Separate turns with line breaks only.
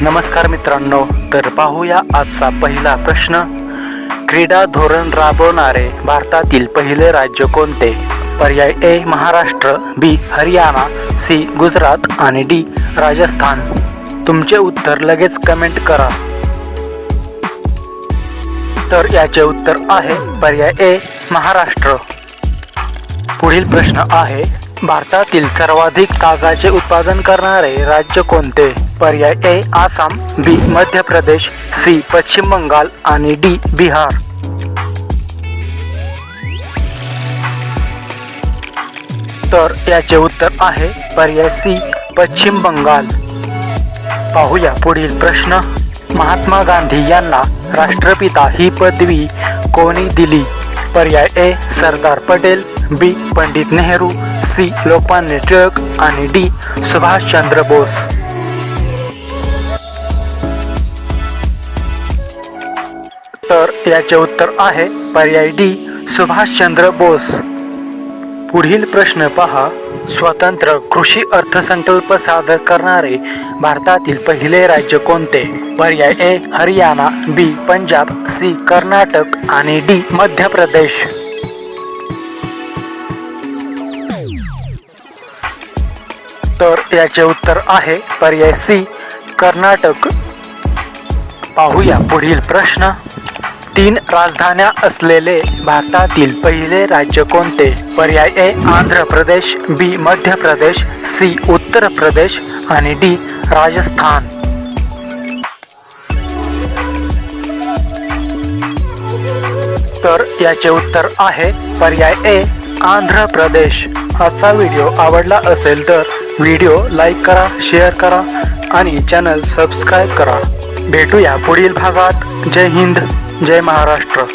नमस्कार मित्रांनो तर पाहूया आजचा पहिला प्रश्न. क्रीडा धोरण राबवणारे भारतातील पहिले राज्य कोणते? पर्याय A Maharashtra B Haryana C Gujarat आणि डी राजस्थान. तुमचे उत्तर लगेच कमेंट करा. तर याचे उत्तर आहे पर्याय ए महाराष्ट्र. पुढील प्रश्न आहे भारतातील सर्वाधिक तागाचे उत्पादन करणारे राज्य कोणते? पर्याय ए आसाम बी मध्य प्रदेश सी पश्चिम बंगाल आणि डी बिहार. तर याचे उत्तर आहे पर्याय सी पश्चिम बंगाल. पाहूया पुढील प्रश्न. महात्मा गांधी यांना राष्ट्रपिता ही पदवी कोणी दिली? पर्याय A Sardar Patel B Pandit Nehru C Lokmanya Tilak आणि डी सुभाषचंद्र बोस. तर याचे उत्तर आहे पर्याय डी. सुभाषचंद्र बोस. पुढील प्रश्न पहा. स्वतंत्र कृषी अर्थसंकल्प सादर करणारे भारतातील पहिले राज्य कोणते? पर्याय A. Haryana B. Punjab C. Karnataka आणि डी. मध्य प्रदेश. तर याचे उत्तर आहे पर्याय सी. कर्नाटक. पाहूया पुढील प्रश्न. तीन राजधान्या असलेले भारतातील पहिले राज्य कोणते? पर्याय ए आंध्र प्रदेश बी मध्य प्रदेश सी उत्तर प्रदेश आणि डी राजस्थान. तर याचे उत्तर आहे पर्याय ए आंध्र प्रदेश. आजचा व्हिडिओ आवडला असेल तर व्हिडिओ लाईक करा शेअर करा आणि चॅनल सबस्क्राईब करा. भेटूया पुढील भागात. जय हिंद. जय महाराष्ट्र.